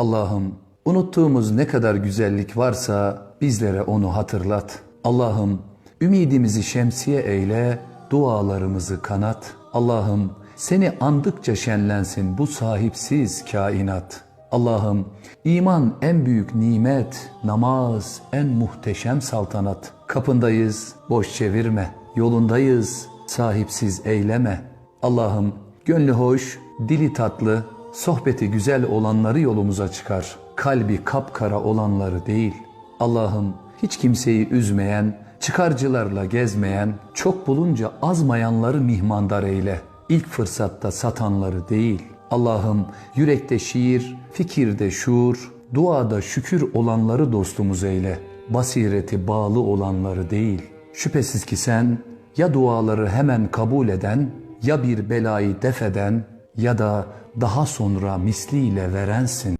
Allah'ım unuttuğumuz ne kadar güzellik varsa bizlere onu hatırlat. Allah'ım ümidimizi şemsiye eyle, dualarımızı kanat. Allah'ım seni andıkça şenlensin bu sahipsiz kainat. Allah'ım iman en büyük nimet, namaz en muhteşem saltanat. Kapındayız, boş çevirme. Yolundayız, sahipsiz eyleme. Allah'ım gönlü hoş, dili tatlı, sohbeti güzel olanları yolumuza çıkar. Kalbi kapkara olanları değil. Allah'ım hiç kimseyi üzmeyen, çıkarcılarla gezmeyen, çok bulunca azmayanları mihmandar eyle. İlk fırsatta satanları değil. Allah'ım yürekte şiir, fikirde şuur, duada şükür olanları dostumuz eyle. Basireti bağlı olanları değil. Şüphesiz ki sen ya duaları hemen kabul eden, ya bir belayı defeden ya da daha sonra misliyle verensin.